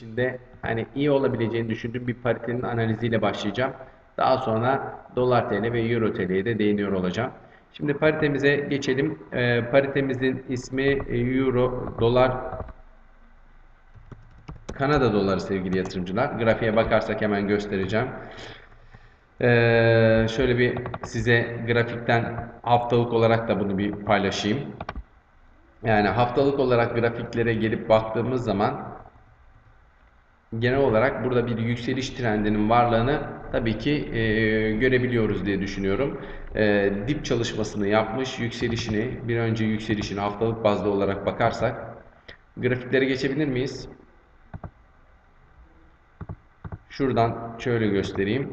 içinde hani iyi olabileceğini düşündüğüm bir paritenin analiziyle başlayacağım. Daha sonra dolar TL ve euro TL'ye de değiniyor olacağım. Şimdi paritemize geçelim. Ee, paritemizin ismi e, euro, dolar, Kanada doları sevgili yatırımcılar. Grafiğe bakarsak hemen göstereceğim. Ee, şöyle bir size grafikten haftalık olarak da bunu bir paylaşayım. Yani haftalık olarak grafiklere gelip baktığımız zaman genel olarak burada bir yükseliş trendinin varlığını tabii ki e, görebiliyoruz diye düşünüyorum. E, dip çalışmasını yapmış, yükselişini, bir önce yükselişini haftalık bazda olarak bakarsak grafiklere geçebilir miyiz? Şuradan şöyle göstereyim.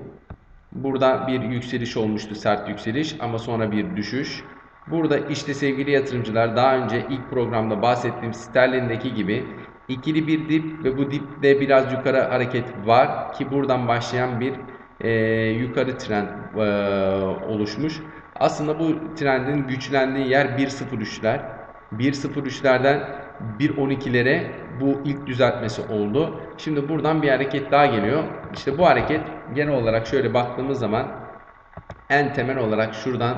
Burada bir yükseliş olmuştu, sert yükseliş ama sonra bir düşüş. Burada işte sevgili yatırımcılar daha önce ilk programda bahsettiğim sterlindeki gibi ikili bir dip ve bu dipte biraz yukarı hareket var ki buradan başlayan bir e, yukarı trend e, oluşmuş. Aslında bu trendin güçlendiği yer 1.03'ler. 1.03'lerden 1.12'lere bu ilk düzeltmesi oldu. Şimdi buradan bir hareket daha geliyor. İşte bu hareket genel olarak şöyle baktığımız zaman en temel olarak şuradan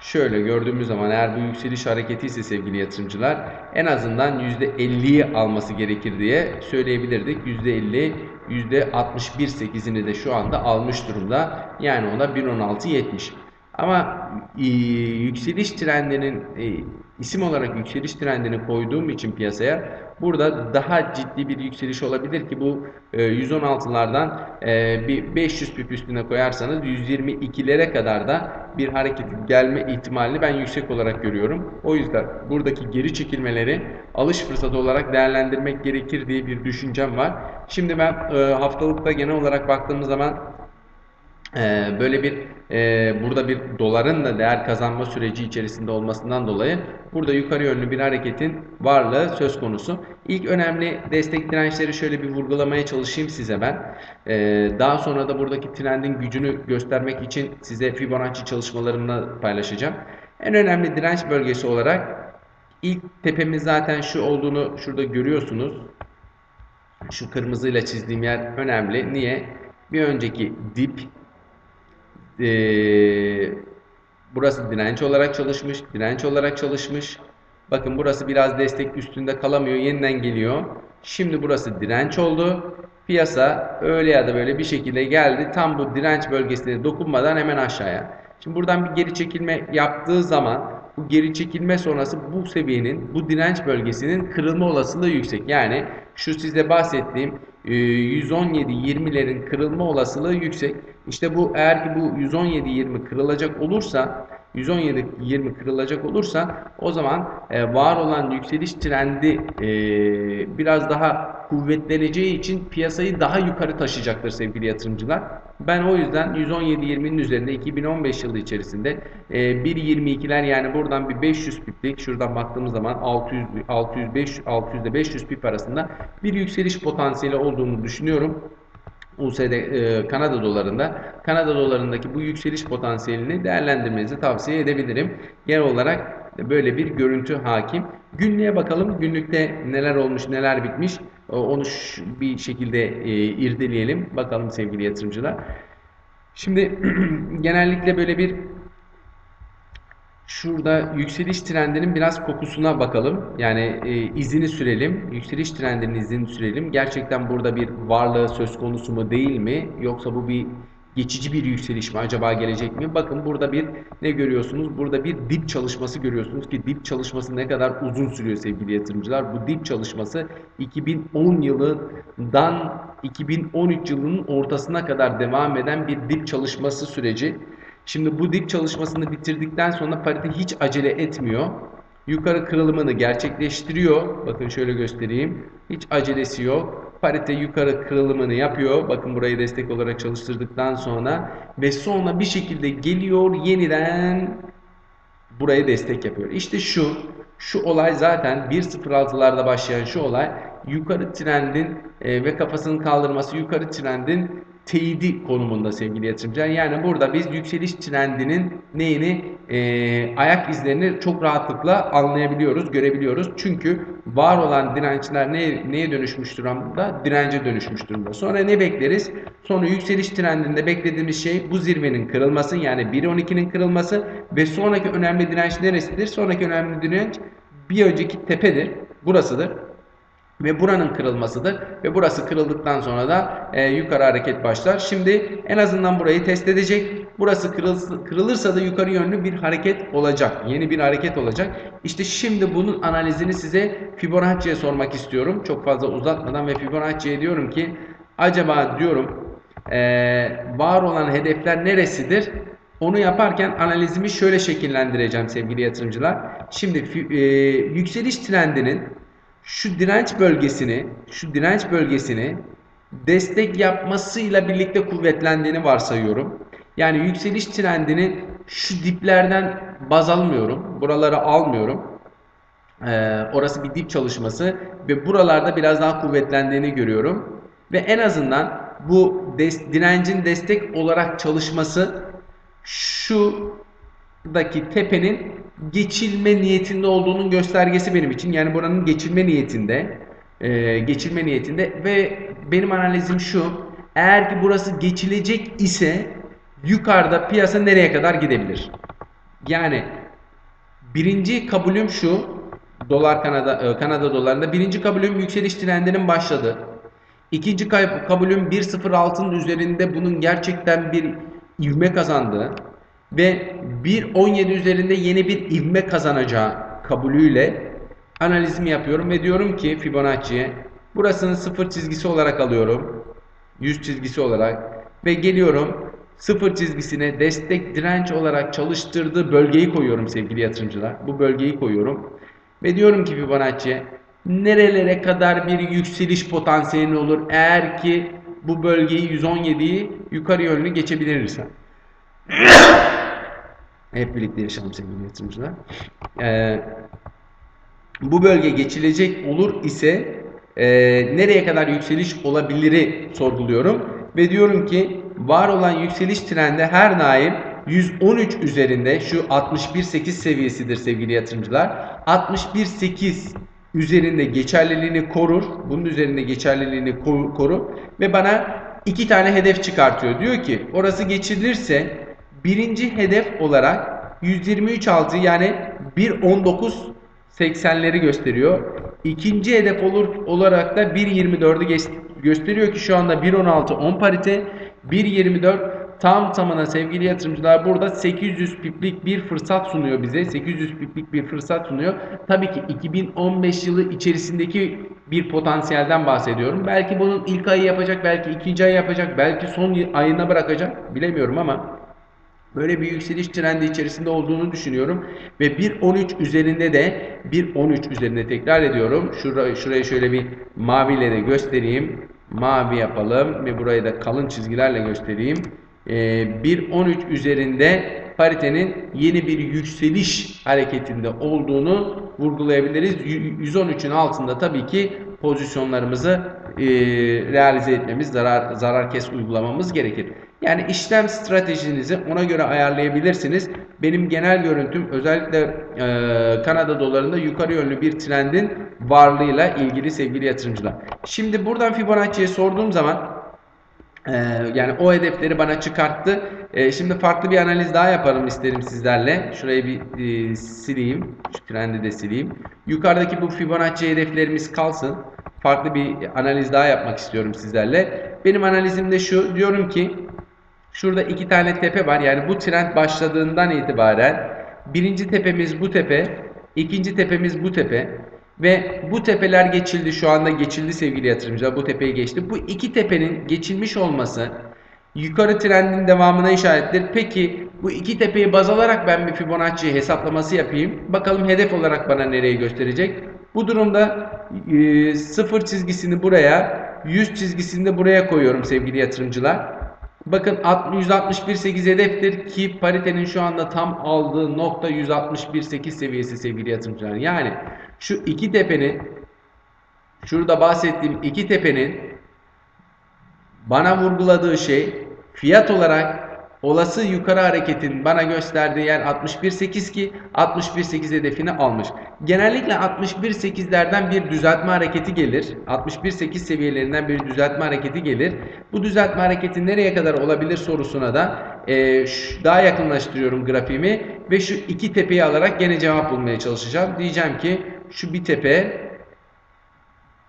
şöyle gördüğümüz zaman eğer bu yükseliş hareketi ise sevgili yatırımcılar en azından %50'yi alması gerekir diye söyleyebilirdik. %50, %61.8'ini de şu anda almış durumda. Yani ona 1.16.70. Ama e, yükseliş trendinin e, isim olarak yükseliş trendini koyduğum için piyasaya burada daha ciddi bir yükseliş olabilir ki bu e, 116'lardan e, bir 500 pip üstüne koyarsanız 122'lere kadar da bir hareket gelme ihtimalini ben yüksek olarak görüyorum. O yüzden buradaki geri çekilmeleri alış fırsatı olarak değerlendirmek gerekir diye bir düşüncem var. Şimdi ben e, haftalıkta genel olarak baktığımız zaman ee, böyle bir e, burada bir doların da değer kazanma süreci içerisinde olmasından dolayı burada yukarı yönlü bir hareketin varlığı söz konusu. İlk önemli destek dirençleri şöyle bir vurgulamaya çalışayım size ben. Ee, daha sonra da buradaki trendin gücünü göstermek için size Fibonacci çalışmalarımla paylaşacağım. En önemli direnç bölgesi olarak ilk tepemiz zaten şu olduğunu şurada görüyorsunuz. Şu kırmızıyla çizdiğim yer önemli. Niye? Bir önceki dip ee, burası direnç olarak çalışmış. Direnç olarak çalışmış. Bakın burası biraz destek üstünde kalamıyor. Yeniden geliyor. Şimdi burası direnç oldu. Piyasa öyle ya da böyle bir şekilde geldi. Tam bu direnç bölgesine dokunmadan hemen aşağıya. Şimdi buradan bir geri çekilme yaptığı zaman bu geri çekilme sonrası bu seviyenin, bu direnç bölgesinin kırılma olasılığı yüksek. Yani şu size bahsettiğim 117-20'lerin e, kırılma olasılığı yüksek. İşte bu eğer ki bu 117-20 kırılacak olursa 117-20 kırılacak olursa o zaman e, var olan yükseliş trendi e, biraz daha kuvvetleneceği için piyasayı daha yukarı taşıyacaktır sevgili yatırımcılar. Ben o yüzden 117-20'nin üzerinde 2015 yılı içerisinde e, 1.22'ler yani buradan bir 500 piplik şuradan baktığımız zaman 600 600 500 600 ile 500 pip arasında bir yükseliş potansiyeli olduğunu düşünüyorum. USD e, Kanada dolarında Kanada dolarındaki bu yükseliş potansiyelini değerlendirmenizi tavsiye edebilirim. Genel olarak böyle bir görüntü hakim. Günlüğe bakalım. Günlükte neler olmuş, neler bitmiş. Onu bir şekilde e, irdeleyelim. Bakalım sevgili yatırımcılar. Şimdi genellikle böyle bir Şurada yükseliş trendinin biraz kokusuna bakalım. Yani e, izini sürelim. Yükseliş trendinin izini sürelim. Gerçekten burada bir varlığı söz konusu mu değil mi? Yoksa bu bir geçici bir yükseliş mi acaba gelecek mi? Bakın burada bir ne görüyorsunuz? Burada bir dip çalışması görüyorsunuz ki dip çalışması ne kadar uzun sürüyor sevgili yatırımcılar. Bu dip çalışması 2010 yılından 2013 yılının ortasına kadar devam eden bir dip çalışması süreci. Şimdi bu dip çalışmasını bitirdikten sonra parite hiç acele etmiyor. Yukarı kırılımını gerçekleştiriyor. Bakın şöyle göstereyim. Hiç acelesi yok. Parite yukarı kırılımını yapıyor. Bakın burayı destek olarak çalıştırdıktan sonra ve sonra bir şekilde geliyor yeniden buraya destek yapıyor. İşte şu şu olay zaten 1.06'larda başlayan şu olay yukarı trendin e, ve kafasının kaldırması yukarı trendin teyidi konumunda sevgili yatırımcılar. Yani burada biz yükseliş trendinin neyini e, ayak izlerini çok rahatlıkla anlayabiliyoruz, görebiliyoruz. Çünkü var olan dirençler ne, neye dönüşmüş durumda? Dirence dönüşmüş durumda. Sonra ne bekleriz? Sonra yükseliş trendinde beklediğimiz şey bu zirvenin kırılması yani 1.12'nin kırılması ve sonraki önemli direnç neresidir? Sonraki önemli direnç bir önceki tepedir. Burasıdır ve buranın kırılmasıdır ve burası kırıldıktan sonra da e, yukarı hareket başlar. Şimdi en azından burayı test edecek. Burası kırılsa, kırılırsa da yukarı yönlü bir hareket olacak. Yeni bir hareket olacak. İşte şimdi bunun analizini size Fibonacci'ye sormak istiyorum. Çok fazla uzatmadan ve Fibonacci'ye diyorum ki acaba diyorum e, var olan hedefler neresidir? Onu yaparken analizimi şöyle şekillendireceğim sevgili yatırımcılar. Şimdi e, yükseliş trendinin şu direnç bölgesini, şu direnç bölgesini destek yapmasıyla birlikte kuvvetlendiğini varsayıyorum. Yani yükseliş trendini şu diplerden baz almıyorum. Buraları almıyorum. Ee, orası bir dip çalışması ve buralarda biraz daha kuvvetlendiğini görüyorum. Ve en azından bu des direncin destek olarak çalışması şuradaki tepenin geçilme niyetinde olduğunun göstergesi benim için. Yani buranın geçilme niyetinde, e, geçilme niyetinde ve benim analizim şu. Eğer ki burası geçilecek ise yukarıda piyasa nereye kadar gidebilir? Yani birinci kabulüm şu. Dolar Kanada e, Kanada dolarında birinci kabulüm yükseliş trendinin başladı. İkinci kabulüm 1.06'ın üzerinde bunun gerçekten bir ivme kazandığı ve 1.17 üzerinde yeni bir ivme kazanacağı kabulüyle analizimi yapıyorum ve diyorum ki Fibonacci'ye burasını sıfır çizgisi olarak alıyorum. 100 çizgisi olarak ve geliyorum sıfır çizgisine destek direnç olarak çalıştırdığı bölgeyi koyuyorum sevgili yatırımcılar. Bu bölgeyi koyuyorum ve diyorum ki Fibonacci'ye nerelere kadar bir yükseliş potansiyeli olur eğer ki bu bölgeyi 117'yi yukarı yönlü geçebilirsen. Hep birlikte yaşayalım sevgili yatırımcılar. Ee, bu bölge geçilecek olur ise e, nereye kadar yükseliş olabiliri sorguluyorum. Ve diyorum ki var olan yükseliş trendi her daim 113 üzerinde şu 61.8 seviyesidir sevgili yatırımcılar. 61.8 üzerinde geçerliliğini korur. Bunun üzerinde geçerliliğini korur ve bana iki tane hedef çıkartıyor. Diyor ki orası geçilirse birinci hedef olarak 123.6 yani 1.19.80'leri gösteriyor. İkinci hedef olur olarak da 1.24'ü gösteriyor ki şu anda 1.16 10 parite 1.24 tam tamına sevgili yatırımcılar burada 800 piplik bir fırsat sunuyor bize. 800 piplik bir fırsat sunuyor. Tabii ki 2015 yılı içerisindeki bir potansiyelden bahsediyorum. Belki bunun ilk ayı yapacak, belki ikinci ayı yapacak, belki son ayına bırakacak bilemiyorum ama böyle bir yükseliş trendi içerisinde olduğunu düşünüyorum. Ve 1.13 üzerinde de 1.13 üzerinde tekrar ediyorum. Şurayı, şurayı şöyle bir maviyle de göstereyim. Mavi yapalım ve burayı da kalın çizgilerle göstereyim. Ee, 1.13 üzerinde paritenin yeni bir yükseliş hareketinde olduğunu vurgulayabiliriz. 113'ün altında tabii ki pozisyonlarımızı e, realize etmemiz, zarar, zarar kes uygulamamız gerekir. Yani işlem stratejinizi ona göre ayarlayabilirsiniz. Benim genel görüntüm özellikle e, Kanada dolarında yukarı yönlü bir trendin varlığıyla ilgili sevgili yatırımcılar. Şimdi buradan Fibonacci'ye sorduğum zaman e, yani o hedefleri bana çıkarttı. E, şimdi farklı bir analiz daha yapalım isterim sizlerle. Şurayı bir e, sileyim. Şu trendi de sileyim. Yukarıdaki bu Fibonacci hedeflerimiz kalsın. Farklı bir analiz daha yapmak istiyorum sizlerle. Benim analizim de şu. Diyorum ki Şurada iki tane tepe var. Yani bu trend başladığından itibaren birinci tepemiz bu tepe, ikinci tepemiz bu tepe ve bu tepeler geçildi. Şu anda geçildi sevgili yatırımcılar. Bu tepeyi geçti. Bu iki tepenin geçilmiş olması yukarı trendin devamına işarettir. Peki bu iki tepeyi baz alarak ben bir Fibonacci hesaplaması yapayım. Bakalım hedef olarak bana nereyi gösterecek. Bu durumda e, sıfır çizgisini buraya, 100 çizgisini de buraya koyuyorum sevgili yatırımcılar. Bakın 161.8 hedeftir ki paritenin şu anda tam aldığı nokta 161.8 seviyesi sevgili yatırımcılar. Yani şu iki tepenin şurada bahsettiğim iki tepenin bana vurguladığı şey fiyat olarak olası yukarı hareketin bana gösterdiği yer 61.8 ki 61.8 hedefini almış. Genellikle 61.8'lerden bir düzeltme hareketi gelir. 61.8 seviyelerinden bir düzeltme hareketi gelir. Bu düzeltme hareketi nereye kadar olabilir sorusuna da e, daha yakınlaştırıyorum grafiğimi ve şu iki tepeyi alarak gene cevap bulmaya çalışacağım. Diyeceğim ki şu bir tepe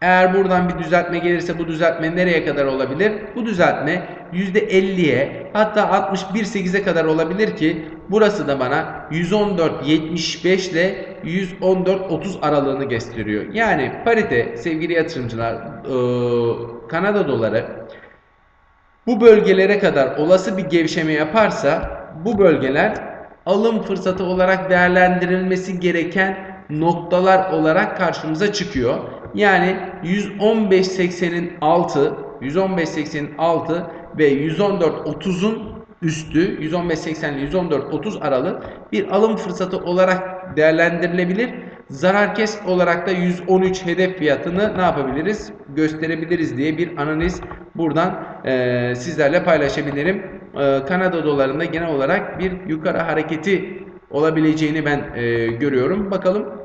eğer buradan bir düzeltme gelirse bu düzeltme nereye kadar olabilir? Bu düzeltme %50'ye hatta 61.8'e kadar olabilir ki burası da bana 114.75 ile 114.30 aralığını gösteriyor. Yani parite sevgili yatırımcılar Kanada doları bu bölgelere kadar olası bir gevşeme yaparsa bu bölgeler alım fırsatı olarak değerlendirilmesi gereken noktalar olarak karşımıza çıkıyor. Yani 115.80'in altı, 115.80'in altı ve 114.30'un üstü 115.80 ile 114.30 aralığı bir alım fırsatı olarak değerlendirilebilir. Zarar kes olarak da 113 hedef fiyatını ne yapabiliriz? Gösterebiliriz diye bir analiz buradan e, sizlerle paylaşabilirim. E, Kanada dolarında genel olarak bir yukarı hareketi olabileceğini ben e, görüyorum. Bakalım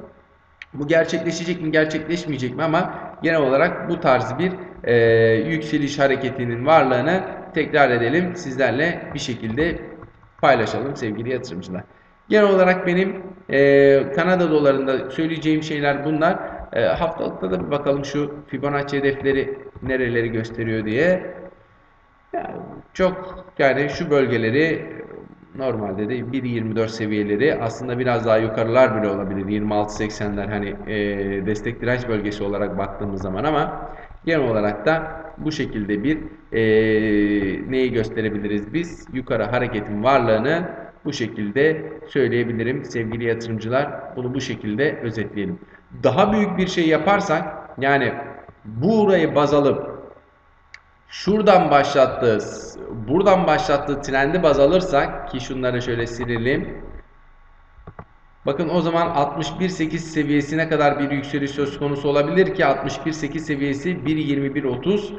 bu gerçekleşecek mi gerçekleşmeyecek mi ama genel olarak bu tarz bir e, yükseliş hareketinin varlığını tekrar edelim. Sizlerle bir şekilde paylaşalım sevgili yatırımcılar. Genel olarak benim e, Kanada dolarında söyleyeceğim şeyler bunlar. E, haftalıkta da bir bakalım şu Fibonacci hedefleri nereleri gösteriyor diye. Yani çok yani şu bölgeleri normalde de 1.24 seviyeleri aslında biraz daha yukarılar bile olabilir. 26.80'ler hani e, destek direnç bölgesi olarak baktığımız zaman ama genel olarak da bu şekilde bir e, neyi gösterebiliriz biz? Yukarı hareketin varlığını bu şekilde söyleyebilirim sevgili yatırımcılar. Bunu bu şekilde özetleyelim. Daha büyük bir şey yaparsak yani burayı baz alıp şuradan başlattığı, buradan başlattığı trendi baz alırsak ki şunları şöyle silelim. Bakın o zaman 61.8 seviyesine kadar bir yükseliş söz konusu olabilir ki 61.8 seviyesi 1.21.30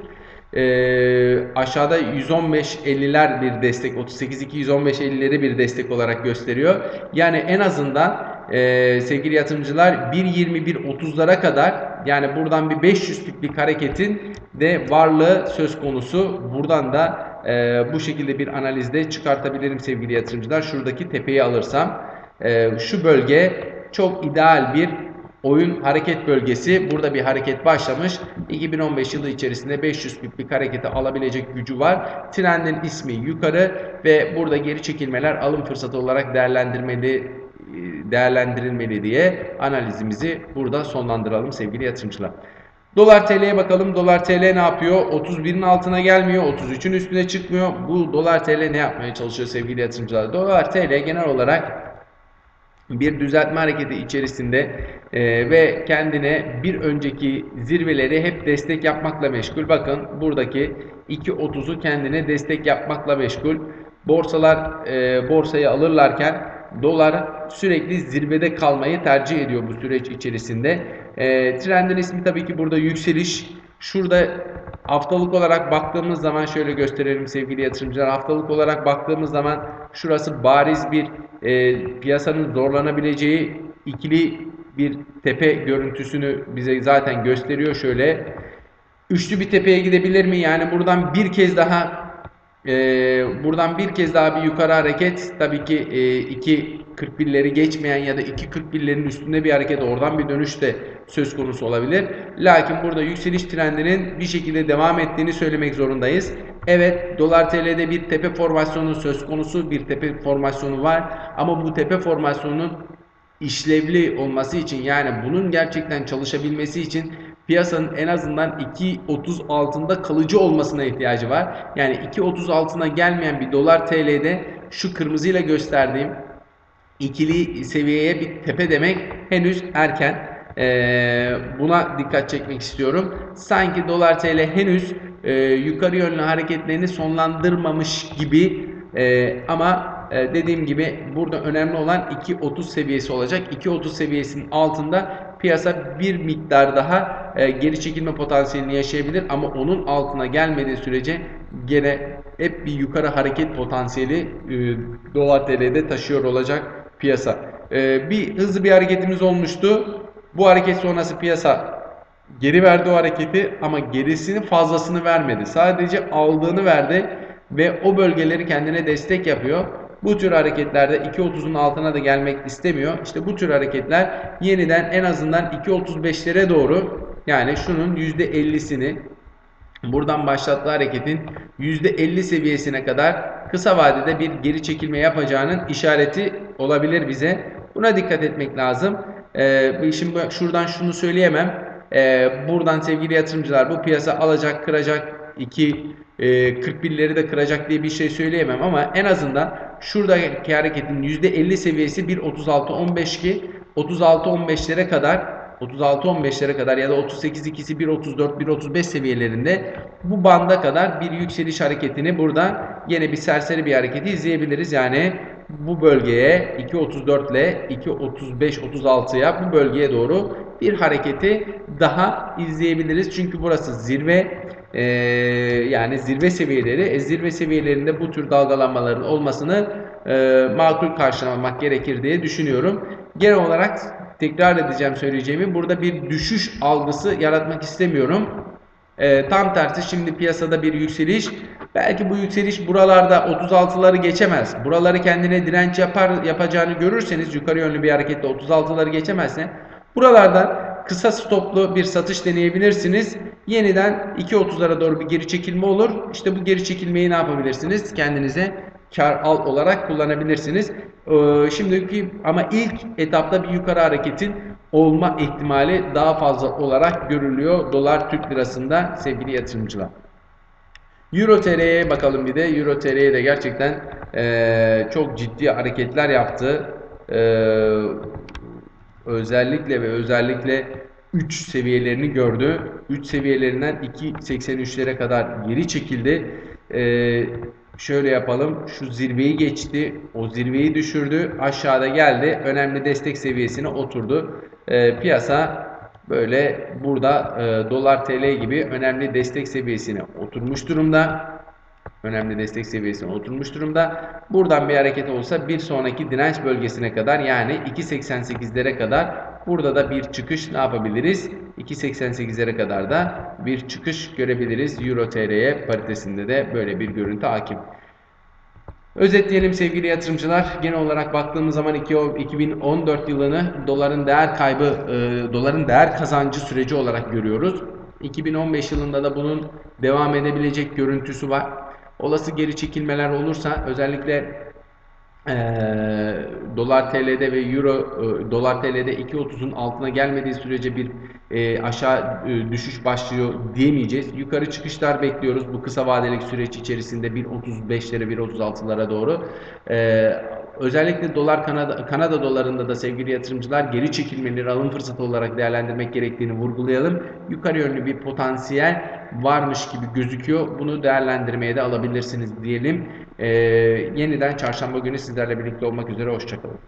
ee, aşağıda 115.50'ler bir destek 38.2 115.50'leri bir destek olarak gösteriyor. Yani en azından e, sevgili yatırımcılar 1.21.30'lara kadar yani buradan bir 500 piplik hareketin de varlığı söz konusu. Buradan da e, bu şekilde bir analizde çıkartabilirim sevgili yatırımcılar. Şuradaki tepeyi alırsam e, şu bölge çok ideal bir oyun hareket bölgesi. Burada bir hareket başlamış. 2015 yılı içerisinde 500 piplik hareketi alabilecek gücü var. Trendin ismi yukarı ve burada geri çekilmeler alım fırsatı olarak değerlendirmeli değerlendirilmeli diye analizimizi burada sonlandıralım sevgili yatırımcılar. Dolar TL'ye bakalım. Dolar TL ne yapıyor? 31'in altına gelmiyor. 33'ün üstüne çıkmıyor. Bu dolar TL ne yapmaya çalışıyor sevgili yatırımcılar? Dolar TL genel olarak bir düzeltme hareketi içerisinde e, ve kendine bir önceki zirveleri hep destek yapmakla meşgul. Bakın buradaki 2.30'u kendine destek yapmakla meşgul. Borsalar e, borsayı alırlarken dolar sürekli zirvede kalmayı tercih ediyor bu süreç içerisinde. E, trendin ismi tabii ki burada yükseliş. Şurada haftalık olarak baktığımız zaman şöyle gösterelim sevgili yatırımcılar. Haftalık olarak baktığımız zaman şurası bariz bir e, piyasanın zorlanabileceği ikili bir tepe görüntüsünü bize zaten gösteriyor. Şöyle üçlü bir tepeye gidebilir mi? Yani buradan bir kez daha e, buradan bir kez daha bir yukarı hareket tabii ki e, 2.41'leri geçmeyen ya da 2.41'lerin üstünde bir hareket oradan bir dönüş de söz konusu olabilir. Lakin burada yükseliş trendinin bir şekilde devam ettiğini söylemek zorundayız. Evet dolar TL'de bir tepe formasyonu söz konusu bir tepe formasyonu var ama bu tepe formasyonunun işlevli olması için yani bunun gerçekten çalışabilmesi için piyasanın en azından 2.30 altında kalıcı olmasına ihtiyacı var. Yani 2.30 altına gelmeyen bir dolar TL'de şu kırmızıyla gösterdiğim ikili seviyeye bir tepe demek henüz erken. Ee, buna dikkat çekmek istiyorum. Sanki dolar TL henüz e, yukarı yönlü hareketlerini sonlandırmamış gibi e, ama e, dediğim gibi burada önemli olan 2.30 seviyesi olacak. 2.30 seviyesinin altında piyasa bir miktar daha e, geri çekilme potansiyelini yaşayabilir ama onun altına gelmediği sürece gene hep bir yukarı hareket potansiyeli e, dolar TL'de taşıyor olacak piyasa. E, bir hızlı bir hareketimiz olmuştu. Bu hareket sonrası piyasa geri verdi o hareketi ama gerisini fazlasını vermedi. Sadece aldığını verdi ve o bölgeleri kendine destek yapıyor. Bu tür hareketlerde 2.30'un altına da gelmek istemiyor. İşte bu tür hareketler yeniden en azından 2.35'lere doğru yani şunun %50'sini buradan başlattığı hareketin %50 seviyesine kadar kısa vadede bir geri çekilme yapacağının işareti olabilir bize. Buna dikkat etmek lazım. Ee, şimdi şuradan şunu söyleyemem. Ee, buradan sevgili yatırımcılar bu piyasa alacak, kıracak, 2 e, 41'leri de kıracak diye bir şey söyleyemem ama en azından şuradaki hareketin %50 seviyesi 1.36-15 ki 36-15'lere kadar 36-15'lere kadar ya da 38-2'si 1.34-1.35 seviyelerinde bu banda kadar bir yükseliş hareketini burada yine bir serseri bir hareketi izleyebiliriz. Yani bu bölgeye 2.34 ile 2.35-36'ya bu bölgeye doğru bir hareketi daha izleyebiliriz. Çünkü burası zirve e, yani zirve seviyeleri. E, zirve seviyelerinde bu tür dalgalanmaların olmasını e, makul karşılamak gerekir diye düşünüyorum. Genel olarak tekrar edeceğim söyleyeceğimi. Burada bir düşüş algısı yaratmak istemiyorum. E, tam tersi şimdi piyasada bir yükseliş. Belki bu yükseliş buralarda 36'ları geçemez. Buraları kendine direnç yapar yapacağını görürseniz yukarı yönlü bir hareketle 36'ları geçemezse buralardan kısa stoplu bir satış deneyebilirsiniz. Yeniden 2.30'lara doğru bir geri çekilme olur. İşte bu geri çekilmeyi ne yapabilirsiniz? Kendinize kar al olarak kullanabilirsiniz. Ee, şimdiki ama ilk etapta bir yukarı hareketin olma ihtimali daha fazla olarak görülüyor dolar Türk lirasında sevgili yatırımcılar. Euro TL'ye bakalım bir de. Euro TL'ye de gerçekten e, çok ciddi hareketler yaptı. E, özellikle ve özellikle 3 seviyelerini gördü. 3 seviyelerinden 2.83'lere kadar geri çekildi. E, şöyle yapalım. Şu zirveyi geçti. O zirveyi düşürdü. Aşağıda geldi. Önemli destek seviyesine oturdu. E, piyasa böyle burada e, dolar TL gibi önemli destek seviyesine oturmuş durumda. Önemli destek seviyesine oturmuş durumda. Buradan bir hareket olsa bir sonraki direnç bölgesine kadar yani 2.88'lere kadar burada da bir çıkış ne yapabiliriz? 2.88'lere kadar da bir çıkış görebiliriz. Euro TL'ye paritesinde de böyle bir görüntü hakim. Özetleyelim sevgili yatırımcılar. Genel olarak baktığımız zaman 2014 yılını doların değer kaybı, e, doların değer kazancı süreci olarak görüyoruz. 2015 yılında da bunun devam edebilecek görüntüsü var. Olası geri çekilmeler olursa özellikle e, dolar TL'de ve euro e, dolar TL'de 2.30'un altına gelmediği sürece bir e, aşağı e, düşüş başlıyor diyemeyeceğiz. Yukarı çıkışlar bekliyoruz bu kısa vadelik süreç içerisinde 1.35'lere 1.36'lara doğru. E, özellikle dolar Kanada, Kanada dolarında da sevgili yatırımcılar geri çekilmeleri alım fırsatı olarak değerlendirmek gerektiğini vurgulayalım. Yukarı yönlü bir potansiyel varmış gibi gözüküyor. Bunu değerlendirmeye de alabilirsiniz diyelim. Ee, yeniden çarşamba günü sizlerle birlikte olmak üzere. Hoşçakalın.